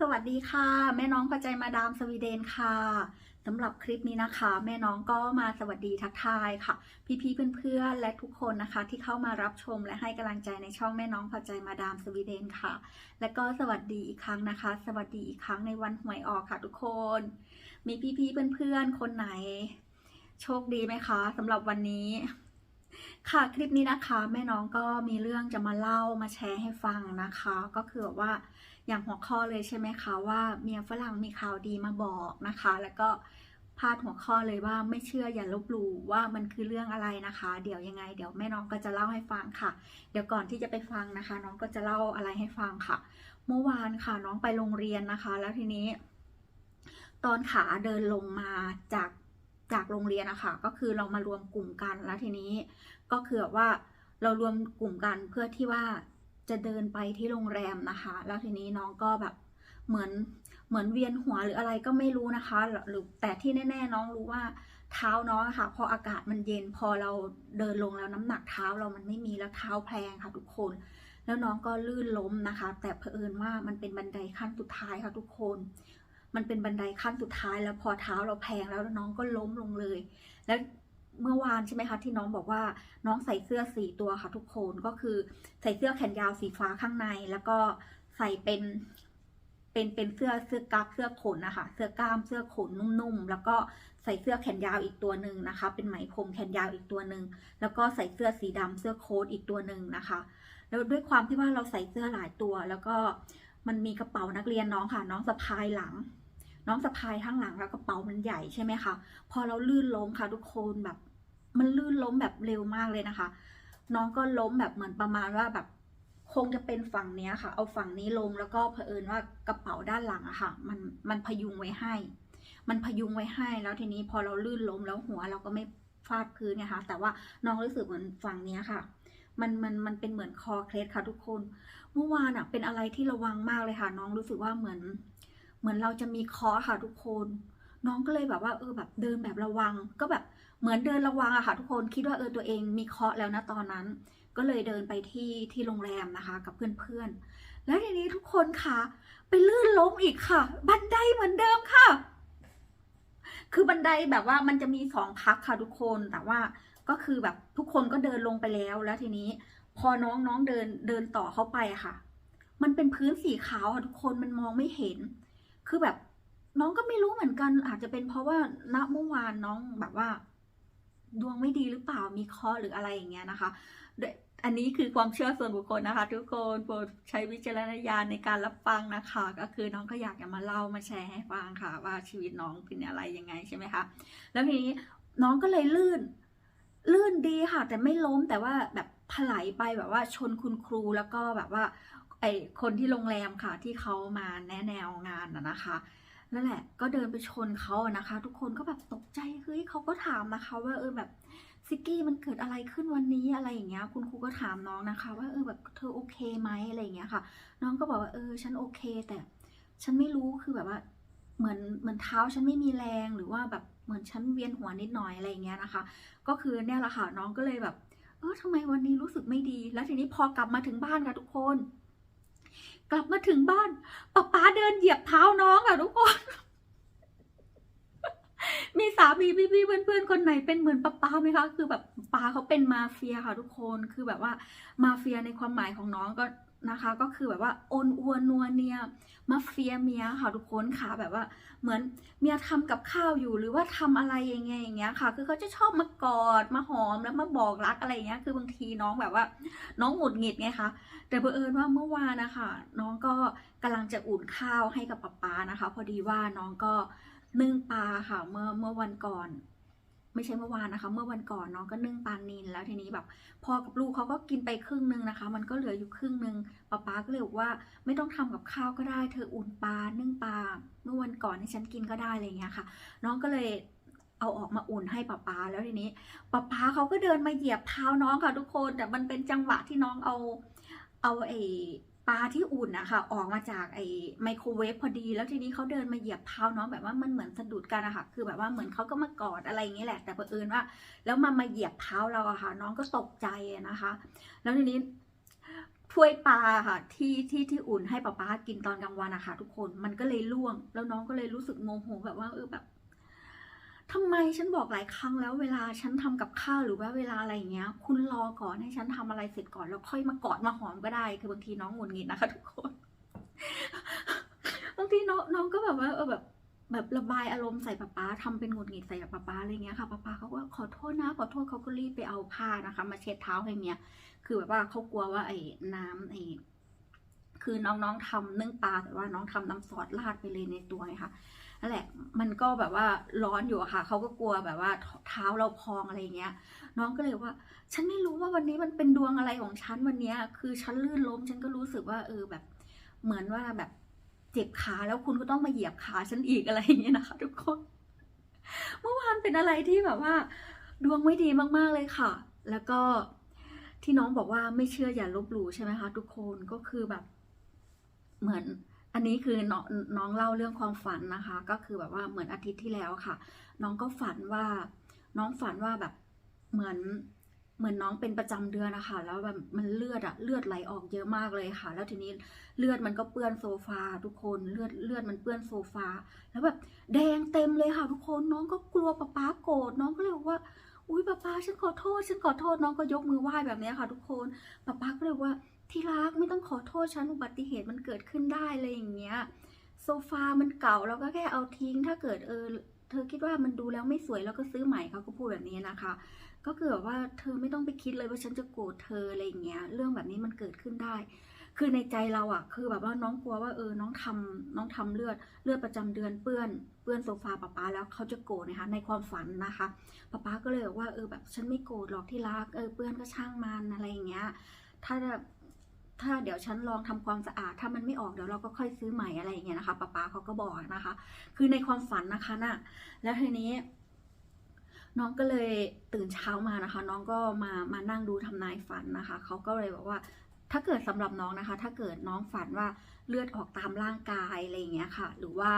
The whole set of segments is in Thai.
สวัสดีค่ะ แม่น้องประใจมาดามสวีเดนค่ะสำหรับคลิปนี้นะคะ แม่น้องก็มาสวัสดีทักทายค่ะ พี่ๆเพื่อนๆและทุกคนนะคะ ที่เข้ามารับชมและให้กำลังใจในช่องแม่น้องพอใจมาดามสวีเดนค่ะ และก็สวัสดีอีกครั้งนะคะ สวัสดีอีกครั้งในวันหวยออกค่ะทุกคน มีพี่ๆเพื่อนๆคนไหน โชคดีไหมคะสำหรับวันนี้ ค่ะคลิปนี้นะคะแม่น้องก็มีเรื่องจะมาเล่ามาแชร์ให้ฟังนะคะ ก็คือแบบว่าอย่างหัวข้อเลยใช่ไหมคะว่าเมียฝรั่งมีข่าวดีมาบอกนะคะ แล้วก็พาดหัวข้อเลยว่าไม่เชื่ออย่าลบหลู่ว่ามันคือเรื่องอะไรนะคะ เดี๋ยวยังไง เดี๋ยวแม่น้องก็จะเล่าให้ฟังค่ะ เดี๋ยวก่อนที่จะไปฟังนะคะ น้องก็จะเล่าอะไรให้ฟังค่ะ เมื่อวานค่ะน้องไปโรงเรียนนะคะ แล้วทีนี้ ตอนขาเดินลงมาจาก จากโรงเรียนนะคะก็คือเรามารวมกลุ่มกันแล้วทีนี้ก็คือว่าเรารวมกลุ่มกันเพื่อที่ว่าจะเดินไปที่โรงแรมนะคะ แล้วทีนี้น้องก็แบบเหมือนเหมือนเวียนหัวหรืออะไรก็ไม่รู้นะคะหรือแต่ที่แน่ ๆ น้องรู้ว่าเท้าน้องค่ะพออากาศมันเย็นพอเราเดินลงแล้วน้ำหนักเท้าเรามันไม่มีแล้วเท้าแพลงค่ะทุกคน แล้วน้องก็ลื่นล้มนะคะ แต่เผอิญว่ามันเป็นบันไดขั้นสุดท้ายค่ะทุกคน มันเป็นบันไดขั้นสุดท้ายแล้วพอเท้าเราแพงแล้วน้องก็ล้มลงเลย แล้วเมื่อวานใช่ไหมคะที่น้องบอกว่าน้องใส่เสื้อสีตัวค่ะทุกคนก็คือใส่เสื้อแขนยาวสีฟ้าข้างใน แล้วก็ใส่เป็นเป็นเป็นเสื้อเสื้อกั๊กเสื้อขนนะคะเสื้อกล้ามเสื้อขนนุ่มๆแล้วก็ใส่เสื้อแขนยาวอีกตัวหนึ่งนะคะ เป็นไหมพรมแขนยาวอีกตัวหนึ่งแล้วก็ใส่เสื้อสีดำเสื้อโค้ทอีกตัวหนึ่งนะคะ แล้วด้วยความที่ว่าเราใส่เสื้อหลายตัว แล้วก็มันมีกระเป๋านักเรียนน้องค่ะ น้องสะพายหลัง น้องสะพายข้างหลังแล้วกระเป๋ามันใหญ่ใช่ไหมคะ พอเราลื่นล้มค่ะ ทุกคนแบบ มันลื่นล้มแบบเร็วมากเลยนะคะ น้องก็ล้มแบบเหมือนประมาณว่าแบบคงจะเป็นฝั่งเนี้ยค่ะ เอาฝั่งนี้ลงแล้วก็เผอิญว่ากระเป๋าด้านหลังอะค่ะ มันมันพยุงไว้ให้ มันพยุงไว้ให้ แล้วทีนี้พอเราลื่นล้มแล้วหัวเราก็ไม่ฟาดพื้นนี่ยค่ะแต่ว่าน้องรู้สึกเหมือนฝั่งเนี้ยค่ะ มันมันมันเป็นเหมือนคอเคล็ดค่ะทุกคน เมื่อวานอะเป็นอะไรที่ระวังมากเลยค่ะ น้องรู้สึกว่าเหมือน เหมือนเราจะมีคอค่ะทุกคน น้องก็เลยแบบว่าเออแบบเดินแบบระวัง ก็แบบเหมือนเดินระวังอะค่ะทุกคนคิดว่าเออตัวเองมีคราะห์แล้วนะตอนนั้น ก็เลยเดินไปที่ที่โรงแรมนะคะ กับเพื่อนๆ แล้วทีนี้ทุกคนค่ะไปลื่นล้มอีกค่ะ บันไดเหมือนเดิมค่ะ คือบันไดแบบว่ามันจะมีสองพักค่ะทุกคนแต่ว่าก็คือแบบทุกคนก็เดินลงไปแล้วแล้วทีนี้ พอน้องน้องเดินเดินต่อเข้าไปอะค่ะ มันเป็นพื้นสีขาวค่ะทุกคนมันมองไม่เห็น คือแบบน้องก็ไม่รู้เหมือนกัน อาจจะเป็นเพราะว่าณเมื่อวานน้องแบบว่า ดวงไม่ดีหรือเปล่ามีคราะห์หรืออะไรอย่างเงี้ยนะคะโดยอันนี้คือความเชื่อส่วนบุคคลนะคะ ทุกคนโปรดใช้วิจารณญาณในการรับฟังนะคะ ก็คือน้องก็อยากจะมาเล่ามาแชร์ให้ฟังค่ะ ว่าชีวิตน้องเป็นอะไรยังไงใช่ไหมคะแล้วทีนี้น้องก็เลยลื่น ลื่นดีค่ะ แต่ไม่ล้มแต่ว่าแบบถลายไปแบบว่าชนคุณครูแล้วก็แบบว่า คนที่โรงแรมค่ะ ที่เขามาแนะแนวงานนะนะคะนั่นแหละ ก็เดินไปชนเขาอะนะคะ ทุกคนก็แบบตกใจเฮ้ยเขาก็ถามนะคะ ว่าเออแบบซิกกี้มันเกิดอะไรขึ้นวันนี้อะไรอย่างเงี้ย คุณครูก็ถามน้องนะคะ ว่าเออแบบเธอโอเคไหมอะไรอย่างเงี้ยค่ะ น้องก็บอกว่าเออฉันโอเค แต่ฉันไม่รู้คือแบบว่าเหมือนเหมือนเท้าฉันไม่มีแรงหรือว่าแบบเหมือนฉันเวียนหัวนิดหน่อยอะไรอย่างเงี้ยนะคะ ก็คือเนี่ยแหละค่ะน้องก็เลยแบบ เออทำไมวันนี้รู้สึกไม่ดี แล้วทีนี้พอกลับมาถึงบ้านค่ะทุกคน กลับมาถึงบ้านป๊าป๊าเดินเหยียบเท้าน้องค่ะทุกคน มีสามีพี่ๆเพื่อนๆคนไหนเป็นเหมือนป๊าป๊าไหมคะ คือแบบป๊าเขาเป็นมาเฟียค่ะทุกคน คือแบบว่ามาเฟียในความหมายของน้องก็ นะคะ ก็คือแบบว่าโอนอวนัวเนียมาเฟียเมียค่ะทุกคนค่ะแบบว่าเหมือนเมียทำกับข้าวอยู่หรือว่าทำอะไรอย่างเงี้ยอย่างเงี้ยค่ะ คือเขาจะชอบมากอดมาหอมแล้วมาบอกรักอะไรเงี้ยคือบางทีน้องแบบว่า น้องหงุดหงิดไงคะแต่บังเอิญว่าเมื่อวานนะคะน้องก็กำลังจะอุ่นข้าวให้กับป๊าป๊านะคะ พอดีว่าน้องก็นึ่งปลาค่ะเมื่อเมื่อวันก่อน ไม่ใช่เมื่อวานนะคะ เมื่อวันก่อนน้องก็นึ่งปลานินแล้วทีนี้แบบพอกับลูกเขาก็กินไปครึ่งนึงนะคะ มันก็เหลืออยู่ครึ่งนึงป๊าป๊าก็เลยบอกว่าไม่ต้องทำกับข้าวก็ได้เธออุ่นปลานึ่งปลาเมื่อวันก่อนให้ฉันกินก็ได้อะไรอย่างเงี้ยค่ะ น้องก็เลยเอาออกมาอุ่นให้ป๊าป๊าแล้วทีนี้ป๊าป๊าเขาก็เดินมาเหยียบเท้าน้องค่ะทุกคน แต่มันเป็นจังหวะที่น้องเอาเอาไอ้ ปลาที่อุ่นนะคะออกมาจากไอ้ไมโครเวฟพอดี แล้วทีนี้เขาเดินมาเหยียบเท้าน้องแบบว่ามันเหมือนสะดุดกันอะค่ะคือแบบว่าเหมือนเขาก็มากอดอะไรอย่างเงี้ยแหละ แต่เผอิญว่า แล้วมามาเหยียบเท้าเราอะค่ะ น้องก็ตกใจนะคะ แล้วทีนี้ถ้วยปลาค่ะที่ที่ที่อุ่นให้ป๊าป๊ากินตอนกลางวันอะคะทุกคนมันก็เลยล่วง แล้วน้องก็เลยรู้สึกโมโหแบบว่าเออแบบ ทำไมฉันบอกหลายครั้งแล้วเวลาฉันทำกับข้าวหรือว่าเวลาอะไรอย่างเงี้ย คุณรอก่อนให้ฉันทำอะไรเสร็จก่อนแล้วค่อยมากอดมาหอมก็ได้ คือบางทีน้องงุดหงิดนะคะ ทุกคน บางทีน้องน้องก็แบบว่าเออแบบแบบระบายอารมณ์ใส่ป๊าป๊าทำเป็นหงุดหงิดใส่ป๊าป๊าอะไรเงี้ยค่ะป๊าป๊าเขาก็ขอโทษนะขอโทษเขาก็รีบไปเอาผ้านะคะ มาเช็ดเท้าให้เมียคือแบบว่าเขากลัวว่าไอ้น้ำไอ้คือน้องๆทำนึ่งปลาแต่ว่าน้องทำน้ำซอสราดไปเลยในตัวไงค่ะ นั่นแหละ มันก็แบบว่าร้อนอยู่ค่ะ เขาก็กลัวแบบว่าเท้าเราพองอะไรเงี้ย น้องก็เลยว่า ฉันไม่รู้ว่าวันนี้มันเป็นดวงอะไรของฉันวันนี้คือฉันลื่นล้ม ฉันก็รู้สึกว่าเออแบบ เหมือนว่าแบบเจ็บขาแล้วคุณก็ต้องมาเหยียบขาฉันอีกอะไรอย่างเงี้ยนะคะ ทุกคน เมื่อวานเป็นอะไรที่แบบว่า ดวงไม่ดีมากๆเลยค่ะ แล้วก็ที่น้องบอกว่าไม่เชื่ออย่าลบหลู่ใช่ไหมคะ ทุกคนก็คือแบบ เหมือน อันนี้คือน้องน้องเล่าเรื่องความฝันนะคะ ก็คือแบบว่าเหมือนอาทิตย์ที่แล้วค่ะ น้องก็ฝันว่า น้องฝันว่าแบบเหมือนเหมือนน้องเป็นประจำเดือนนะคะแล้วแบบมันเลือดอะเลือดไหลออกเยอะมากเลยค่ะ แล้วทีนี้เลือดมันก็เปื้อนโซฟาทุกคนเลือดเลือดมันเปื้อนโซฟา แล้วแบบแดงเต็มเลยค่ะ ทุกคนน้องก็กลัวป๊าป๊าโกรธน้องก็เลยบอกว่า อุ้ยป๊าป๊าฉันขอโทษ ฉันขอโทษน้องก็ยกมือไหว้แบบนี้ค่ะ ทุกคนป๊าป๊าก็เลยบอกว่า ที่รักไม่ต้องขอโทษฉันอุบัติเหตุมันเกิดขึ้นได้อะไรอย่างเงี้ยโซฟามันเก่าเราก็แค่เอาทิ้ง ถ้าเกิดเออเธอคิดว่ามันดูแล้วไม่สวยแล้วก็ซื้อใหม่เขาก็พูดแบบนี้นะคะ ก็คือแบบว่าเธอไม่ต้องไปคิดเลยว่าฉันจะโกรธเธออะไรอย่างเงี้ย เรื่องแบบนี้มันเกิดขึ้นได้ คือในใจเราอะคือแบบว่าน้องกลัวว่าเออน้องทำน้องทำเลือดเลือดประจำเดือนเปื้อนเปื้อนโซฟาป๊าป๊าแล้วเขาจะโกรธนะคะ ในความฝันนะคะป๊าป๊าก็เลยบอกว่าเออแบบฉันไม่โกรธหรอกที่รักเออเปื้อนก็ช่างมันอะไรอย่างเงี้ย ถ้า ถ้าเดี๋ยวฉันลองทำความสะอาด ถ้ามันไม่ออกเดี๋ยวเราก็ค่อยซื้อใหม่อะไรอย่างเงี้ยนะคะป๊าป๊าเขาก็บอกนะคะ คือในความฝันนะคะน่ะแล้วทีนี้ น้องก็เลยตื่นเช้ามานะคะ น้องก็มามานั่งดูทำนายฝันนะคะเขาก็เลยบอกว่าถ้าเกิดสำหรับน้องนะคะ ถ้าเกิดน้องฝันว่าเลือดออกตามร่างกายอะไรอย่างเงี้ยค่ะ หรือว่า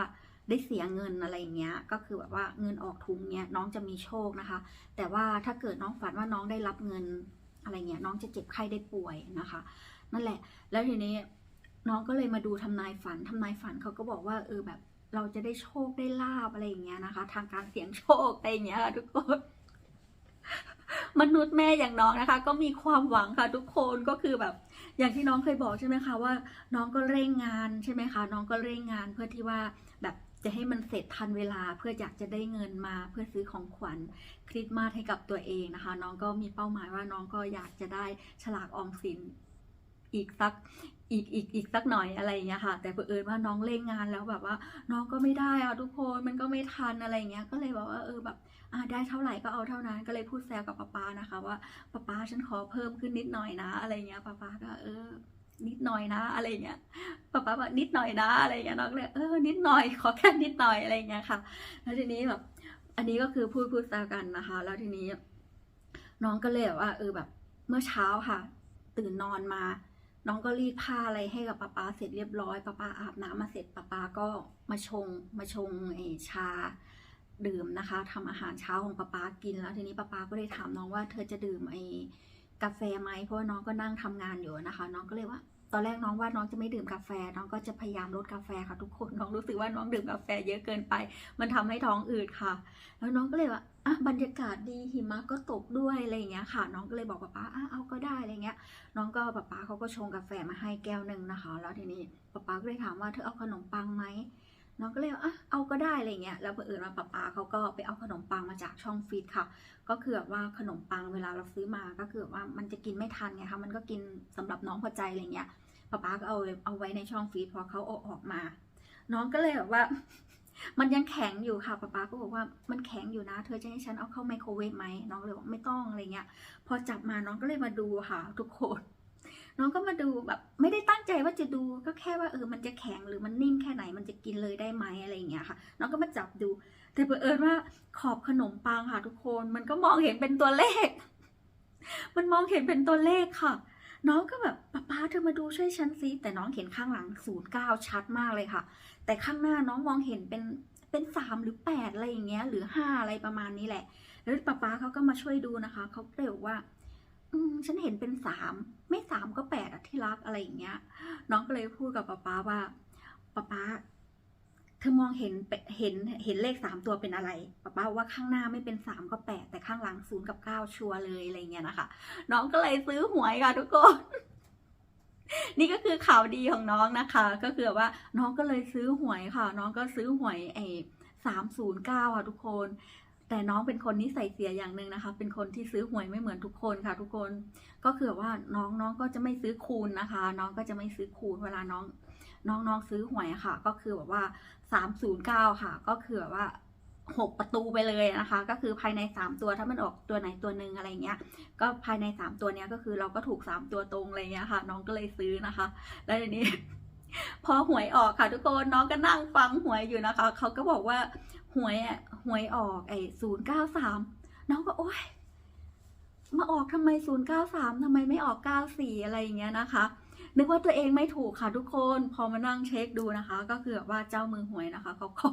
ได้เสียเงินอะไรอย่างเงี้ย ก็คือแบบว่าเงินออกทุงเนี้ยน้องจะมีโชคนะคะ แต่ว่าถ้าเกิดน้องฝันว่าน้องได้รับเงินอะไรเงี้ยน้องจะเจ็บไข้ได้ป่วยนะคะ นั่นแหละ แล้วทีนี้น้องก็เลยมาดูทำนายฝันทำนายฝันเขาก็บอกว่าเออแบบเราจะได้โชคได้ลาบอะไรอย่างเงี้ยนะคะ ทางการเสี่ยงโชคอะไรอย่างเงี้ยค่ะทุกคนมนุษย์แม่อย่างน้องนะคะ ก็มีความหวังค่ะทุกคนก็คือแบบ อย่างที่น้องเคยบอกใช่ไหมคะว่า น้องก็เร่งงานใช่ไหมคะน้องก็เร่งงานเพื่อที่ว่าแบบจะให้มันเสร็จทันเวลาเพื่ออยากจะได้เงินมาเพื่อซื้อของขวัญคริสต์มาสให้กับตัวเองนะคะ น้องก็มีเป้าหมายว่าน้องก็อยากจะได้ฉลากออมสิน อีกสักอีกอีกอีกสักหน่อยอะไรอย่างเงี้ยค่ะ แต่เผอิญว่าน้องเร่งงานแล้วแบบว่า น้องก็ไม่ได้อะทุกคนมันก็ไม่ทันอะไรอย่างเงี้ยก็เลยบอกว่าเออแบบอ่าได้เท่าไหร่ก็เอาเท่านั้นก็เลยพูดแซวกับป๊าป๊านะคะ ว่าป๊าป๊าฉันขอเพิ่มขึ้นนิดหน่อยนะอะไรเงี้ยป๊าป๊าก็เออ นิดหน่อยนะอะไรเงี้ยป๊าป๊าบอกนิดหน่อยนะอะไรเงี้ยน้องเลยเออนิดหน่อยขอแค่นิดหน่อยอะไรเงี้ยค่ะ แล้วทีนี้แบบ อันนี้ก็คือพูดพูดแซวกันนะคะ แล้วทีนี้ น้องก็เลยว่าเออแบบ เมื่อเช้าค่ะ ตื่นนอนมา น้องก็รีดผ้าอะไรให้กับป๊าป๊าเสร็จเรียบร้อยป๊าป๊าอาบน้ำมาเสร็จป๊าป๊าก็มาชงมาชงไอชาดื่มนะคะทำอาหารเช้าของป๊าป๊ากินแล้วทีนี้ป๊าป๊าก็เลยถามน้องว่าเธอจะดื่มไอกาแฟไหมเพราะว่าน้องก็นั่งทำงานอยู่นะคะ น้องก็เลยว่า ตอนแรกน้องว่าน้องจะไม่ดื่มกาแฟ น้องก็จะพยายามลดกาแฟค่ะทุกคนน้องรู้สึกว่าน้องดื่มกาแฟเยอะเกินไป มันทำให้ท้องอืดค่ะ แล้วน้องก็เลยว่าอะบรรยากาศดีหิมะก็ตกด้วยอะไรอย่างเงี้ยค่ะ น้องก็เลยบอกป๊าป๊าอะเอาก็ได้อะไรเงี้ย น้องก็ป๊าป๊าเขาก็ชงกาแฟมาให้แก้วหนึ่งนะคะ แล้วทีนี้ป๊าป๊าก็เลยถามว่าเธอเอาขนมปังไหม น้องก็เลยอะเอาก็ได้อะไรเงี้ยแล้วเผอิญว่าป๊าป๊าเขาก็ไปเอาขนมปังมาจากช่องฟีดค่ะ ก็คือแบบว่าขนมปังเวลาเราซื้อมาก็คือว่ามันจะกินไม่ทันไงคะมันก็กินสำหรับน้องพอใจอะไรเงี้ยป๊าป๊าก็เอาเอาไว้ในช่องฟีดพอเขาเอาออกมา น้องก็เลยแบบว่า มันยังแข็งอยู่ค่ะป๊าป๊าก็บอกว่ามันแข็งอยู่นะ เธอจะให้ฉันเอาเข้าไมโครเวฟไหมน้องเลยบอกไม่ต้องอะไรเงี้ยพอจับมาน้องก็เลยมาดูค่ะ ทุกคน น้องก็มาดูแบบไม่ได้ตั้งใจว่าจะดูก็แค่ว่าเออมันจะแข็งหรือมันนิ่มแค่ไหนมันจะกินเลยได้ไหมอะไรอย่างเงี้ยค่ะ น้องก็มาจับดู แต่เผอิญว่าขอบขนมปังค่ะทุกคน มันก็มองเห็นเป็นตัวเลข มันมองเห็นเป็นตัวเลขค่ะ น้องก็แบบป๊าป๊าเธอมาดูช่วยฉันซิแต่น้องเห็นข้างหลังศูนย์เก้าชัดมากเลยค่ะ แต่ข้างหน้าน้องมองเห็นเป็นเป็นสามหรือแปดอะไรอย่างเงี้ย หรือห้าอะไรประมาณนี้แหละ แล้วป๊าป๊าเขาก็มาช่วยดูนะคะเขาก็เลยกว่า อืมฉันเห็นเป็นสามไม่สามก็แปดอะที่รักอะไรอย่างเงี้ย น้องก็เลยพูดกับป๊าป๊าว่าป๊าป๊าเธอมองเห็นเป็เห็นเห็นเลขสามตัวเป็นอะไรป๊าป๊าว่าข้างหน้าไม่เป็นสามก็แปดแต่ข้างหลังศูนย์กับเก้าชัวร์เลยอะไรเงี้ยนะคะ น้องก็เลยซื้อหวยค่ะทุกคน นี่ก็คือข่าวดีของน้องนะคะ ก็คือว่าน้องก็เลยซื้อหวยค่ะ น้องก็ซื้อหวยไอ้สามศูนย์เก้าค่ะทุกคน แต่น้องเป็นคนนิสัยเสียอย่างหนึ่งนะคะ เป็นคนที่ซื้อหวยไม่เหมือนทุกคนค่ะ ทุกคน ก็คือว่าน้องน้องก็จะไม่ซื้อคูณนะคะ น้องก็จะไม่ซื้อคูณเวลาน้อง น้องน้องซื้อหวยค่ะ ก็คือแบบว่าสามศูนย์เก้าค่ะ ก็คือแบบว่าหกประตูไปเลยนะคะ ก็คือภายในสามตัวถ้ามันออกตัวไหนตัวหนึ่งอะไรเงี้ย ก็ภายในสามตัวเนี้ยก็คือเราก็ถูกสามตัวตรงอะไรเงี้ยค่ะ น้องก็เลยซื้อนะคะ แล้วทีนี้ พอหวยออกค่ะ ทุกคนน้องก็นั่งฟังหวยอยู่นะคะ เขาก็บอกว่า หวยอะหวยออกไอ้ศูนย์เก้าสามน้องก็โอ๊ยมาออกทำไมศูนย์เก้าสามทำไมไม่ออกเก้าสี่อะไรอย่างเงี้ยนะคะ นึกว่าตัวเองไม่ถูกค่ะทุกคน พอมานั่งเช็คดูนะคะ ก็คือแบบว่าเจ้ามือหวยนะคะเขาก็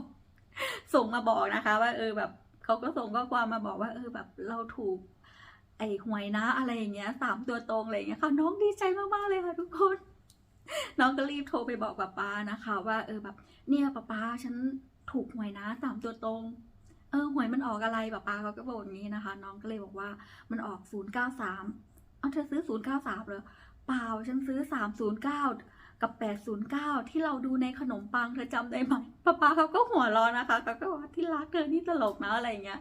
ส่งมาบอกนะคะ ว่าเออแบบเขาก็ส่งข้อความมาบอกว่าเออแบบเราถูก ไอ้หวยนะอะไรอย่างเงี้ยสามตัวตรงอะไรอย่างเงี้ยค่ะ น้องดีใจมากๆเลยค่ะทุกคน น้องก็รีบโทรไปบอกป้าป้านะคะ ว่า เออแบบ เนี่ยป้าป้าฉัน ถูกหวยนะสามตัวตรง เออหวยมันออกอะไรป้าป้าเขาก็บอกอย่างนี้นะคะ น้องก็เลยบอกว่ามันออกศูนย์เก้าสามเอาเธอซื้อศูนย์เก้าสามเหรอเปล่าฉันซื้อสามศูนย์เก้ากับแปดศูนย์เก้าที่เราดูในขนมปังเธอจำได้ไหมป้าป้าเขาก็หัวเร้อนนะคะเขาก็บอกว่าที่รักเกินนี่ตลกนะอะไรเงี้ย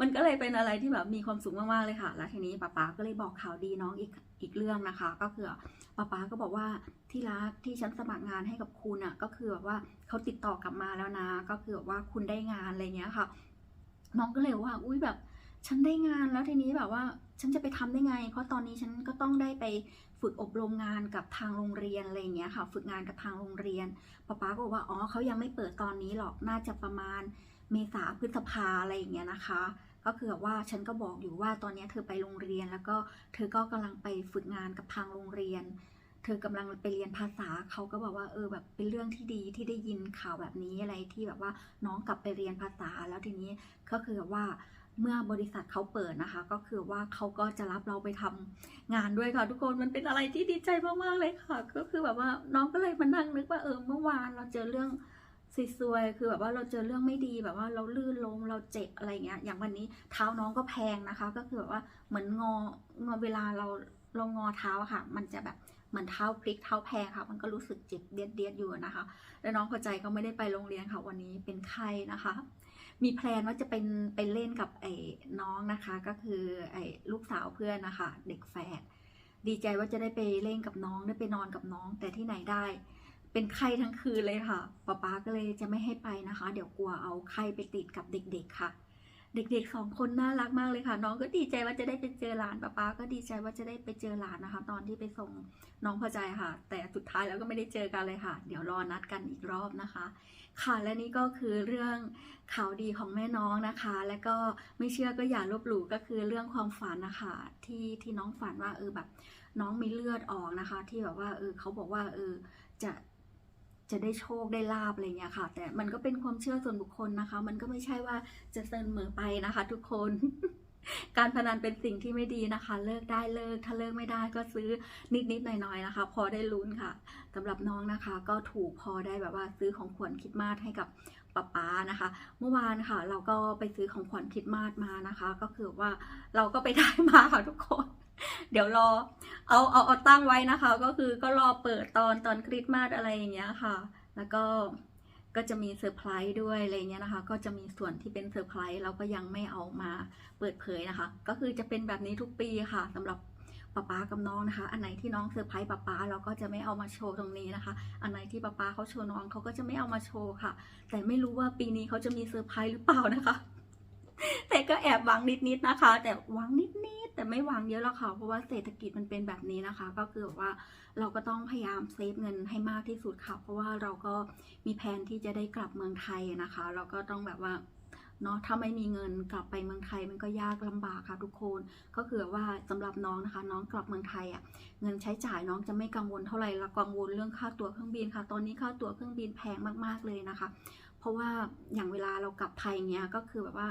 มันก็เลยเป็นอะไรที่แบบมีความสุขมากๆเลยค่ะ แล้วทีนี้ป๊าป๊าก็เลยบอกข่าวดีน้องอีก อีกเรื่องนะคะ ก็คือป๊าป๊าก็บอกว่าที่รักที่ฉันสมัครงานให้กับคุณอะก็คือแบบว่าเขาติดต่อกลับมาแล้วนะ ก็คือแบบว่าคุณได้งานอะไรเงี้ยค่ะน้องก็เลยว่าอุ้ยแบบฉันได้งานแล้วทีนี้แบบว่าฉันจะไปทำได้ไง เพราะตอนนี้ฉันก็ต้องได้ไปฝึกอบรมงานกับทางโรงเรียนอะไรเงี้ยค่ะ ฝึกงานกับทางโรงเรียนป๊าป๊าก็บอกว่าอ๋อเขายังไม่เปิดตอนนี้หรอกน่าจะประมาณเมษาพฤษภาอะไรอย่างเงี้ยนะคะ ก็คือแบบว่าฉันก็บอกอยู่ว่าตอนนี้เธอไปโรงเรียน แล้วก็เธอก็กำลังไปฝึกงานกับทางโรงเรียน เธอกำลังไปเรียนภาษาเขาก็บอกว่าเออแบบเป็นเรื่องที่ดีที่ได้ยินข่าวแบบนี้อะไรที่แบบว่าน้องกลับไปเรียนภาษาแล้วทีนี้ก็คือว่าเมื่อบริษัทเขาเปิดนะคะ ก็คือว่าเขาก็จะรับเราไปทำงานด้วยค่ะทุกคนมันเป็นอะไรที่ดีใจมากๆเลยค่ะ ก็คือแบบว่าน้องก็เลยมานั่งนึกว่าเออเมื่อวานเราเจอเรื่อง ซวยๆคือแบบว่าเราเจอเรื่องไม่ดีแบบว่าเราลื่นล้มเราเจ็บอะไรเงี้ย อย่างวันนี้เท้าน้องก็แพงนะคะ ก็คือแบบว่าเหมือนงองอเวลาเราเรางอเท้าค่ะ มันจะแบบเหมือนเท้าพลิกเท้าแพงค่ะ มันก็รู้สึกเจ็บเดียดเดียดๆอยู่นะคะ แล้วน้องพอใจก็ไม่ได้ไปโรงเรียนค่ะ วันนี้เป็นไข้นะคะ มีแพลนว่าจะเป็นไปเล่นกับไอ้น้องนะคะ ก็คือไอ้ลูกสาวเพื่อนนะคะ เด็กแฝดดีใจว่าจะได้ไปเล่นกับน้องได้ไปนอนกับน้องแต่ที่ไหนได้ เป็นไข้ทั้งคืนเลยค่ะป๊าป๊าก็เลยจะไม่ให้ไปนะคะ เดี๋ยวกลัวเอาไข้ไปติดกับเด็ก ๆ ค่ะ เด็กๆสองคนน่ารักมากเลยค่ะ น้องก็ดีใจว่าจะได้ไปเจอหลานป๊าป๊าก็ดีใจว่าจะได้ไปเจอหลานนะคะ ตอนที่ไปส่งน้องพอใจค่ะ แต่สุดท้ายแล้วก็ไม่ได้เจอกันเลยค่ะ เดี๋ยวรอนัดกันอีกรอบนะคะ ค่ะและนี่ก็คือเรื่องข่าวดีของแม่น้องนะคะ แล้วก็ไม่เชื่อก็อย่าลบหลู่ก็คือเรื่องความฝันนะคะ ที่ที่น้องฝันว่าเออแบบ น้องมีเลือดออกนะคะ ที่แบบว่าเออเขาบอกว่าเออจะ จะได้โชคได้ลาบอะไรเงี้ยค่ะ แต่มันก็เป็นความเชื่อส่วนบุคคลนะคะ มันก็ไม่ใช่ว่าจะเสมอไปนะคะ ทุกคนการพนันเป็นสิ่งที่ไม่ดีนะคะ เลิกได้เลิก ถ้าเลิกไม่ได้ก็ซื้อนิดๆหน่อยๆนะคะ พอได้ลุ้นค่ะสำหรับน้องนะคะ ก็ถูกพอได้แบบว่าซื้อของขวัญคิดมาสให้กับป๊าป๊านะคะ เมื่อวานค่ะ เราก็ไปซื้อของขวัญคิดมาสมานะคะ ก็คือว่าเราก็ไปได้มาค่ะทุกคน เดี๋ยวรอ เอาเอาเอาตั้งไว้นะคะ ก็คือก็รอเปิดตอนตอนคริสต์มาสอะไรอย่างเงี้ยค่ะ แล้วก็ก็จะมีเซอร์ไพรส์ด้วยอะไรเงี้ยนะคะ ก็จะมีส่วนที่เป็นเซอร์ไพรส์เราก็ยังไม่เอามาเปิดเผยนะคะ ก็คือจะเป็นแบบนี้ทุกปีค่ะสำหรับป๊าป๊ากับน้องนะคะ อันไหนที่น้องเซอร์ไพรส์ป๊าป๊าเราก็จะไม่เอามาโชว์ตรงนี้นะคะ อันไหนที่ป๊าป๊าเขาโชว์น้องเขาก็จะไม่เอามาโชว์ค่ะ แต่ไม่รู้ว่าปีนี้เขาจะมีเซอร์ไพรส์หรือเปล่านะคะ แต่ก็แอบหวังนิดๆนะคะ แต่หวังนิดๆแต่ไม่หวังเยอะหรอกค่ะเพราะว่าเศรษฐกิจมันเป็นแบบนี้นะคะ ก็คือว่าเราก็ต้องพยายามเซฟเงินให้มากที่สุดค่ะเพราะว่าเราก็มีแผนที่จะได้กลับเมืองไทยนะคะ เราก็ต้องแบบว่าเนาะถ้าไม่มีเงินกลับไปเมืองไทยมันก็ยากลำบากค่ะทุกคนก็คือว่าสำหรับน้องนะคะ น้องกลับเมืองไทยอะเงินใช้จ่ายน้องจะไม่กังวลเท่าไหร่ละกังวลเรื่องค่าตั๋วเครื่องบินค่ะ ตอนนี้ค่าตั๋วเครื่องบินแพงมากๆเลยนะคะ เพราะว่าอย่างเวลาเรากลับไทยเนี้ยก็คือแบบว่า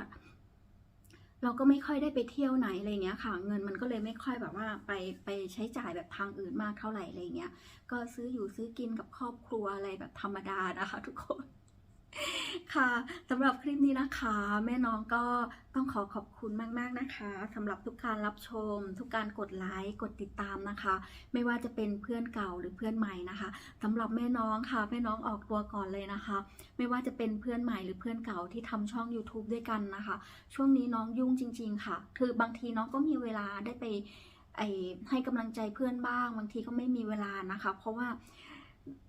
เราก็ไม่ค่อยได้ไปเที่ยวไหนอะไรเงี้ยค่ะ เงินมันก็เลยไม่ค่อยแบบว่าไปไปใช้จ่ายแบบทางอื่นมากเท่าไหร่อะไรเงี้ย ก็ซื้ออยู่ซื้อกินกับครอบครัวอะไรแบบธรรมดานะคะ ทุกคน ค่ะสำหรับคลิปนี้นะคะ แม่น้องก็ต้องขอขอบคุณมาก ๆ นะคะสำหรับทุกการรับชม ทุกการกดไลค์กดติดตามนะคะ ไม่ว่าจะเป็นเพื่อนเก่าหรือเพื่อนใหม่นะคะสำหรับแม่น้องค่ะ แม่น้องออกตัวก่อนเลยนะคะ ไม่ว่าจะเป็นเพื่อนใหม่หรือเพื่อนเก่าที่ทำช่อง YouTube ด้วยกันนะคะ ช่วงนี้น้องยุ่งจริง ๆ ค่ะ คือบางทีน้องก็มีเวลาได้ไปไให้กำลังใจเพื่อนบ้าง บางทีก็ไม่มีเวลานะคะ เพราะว่า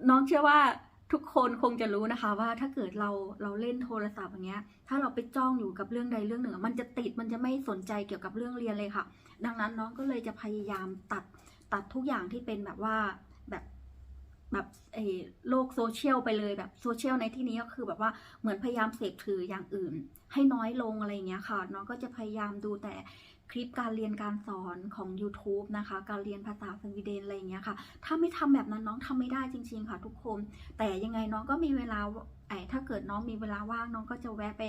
น้องเชื่อว่า ทุกคนคงจะรู้นะคะว่าถ้าเกิดเราเราเล่นโทรศัพท์อย่างเงี้ย ถ้าเราไปจ้องอยู่กับเรื่องใดเรื่องหนึ่ง มันจะติดมันจะไม่สนใจเกี่ยวกับเรื่องเรียนเลยค่ะ ดังนั้นน้องก็เลยจะพยายามตัดตัดทุกอย่างที่เป็นแบบว่าแบบแบบเอโลกโซเชียลไปเลยแบบโซเชียลในที่นี้ก็คือแบบว่าเหมือนพยายามเสพถืออย่างอื่น ให้น้อยลงอะไรเงี้ยค่ะ น้องก็จะพยายามดูแต่ ลิปการเรียนการสอนของ YouTube นะคะ การเรียนภาษาสวีเดนอะไรอย่างเงี้ยค่ะ ถ้าไม่ทำแบบนั้นน้องทำไม่ได้จริง ๆ ค่ะทุกคน แต่ยังไงน้องก็มีเวลาไอ้ถ้าเกิดน้องมีเวลาว่างน้องก็จะแวะไป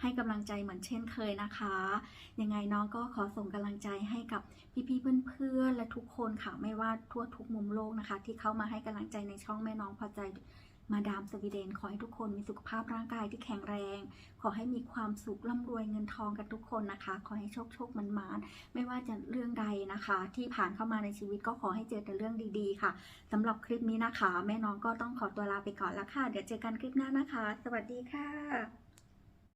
ให้กำลังใจเหมือนเช่นเคยนะคะ ยังไงน้องก็ขอส่งกำลังใจให้กับพี่ๆเพื่อนๆและทุกคนค่ะไม่ว่าทั่วทุกมุมโลกนะคะ ที่เข้ามาให้กำลังใจในช่องแม่น้องพอใจ มาดามสวีเดนขอให้ทุกคนมีสุขภาพร่างกายที่แข็งแรง ขอให้มีความสุขร่ำรวยเงินทองกันทุกคนนะคะ ขอให้โชคโชคมันมานไม่ว่าจะเรื่องใดนะคะ ที่ผ่านเข้ามาในชีวิตก็ขอให้เจอแต่เรื่องดีๆ ค่ะสำหรับคลิปนี้นะคะ แม่น้องก็ต้องขอตัวลาไปก่อนแล้วค่ะ เดี๋ยวเจอกันคลิปหน้านะคะ สวัสดีค่ะ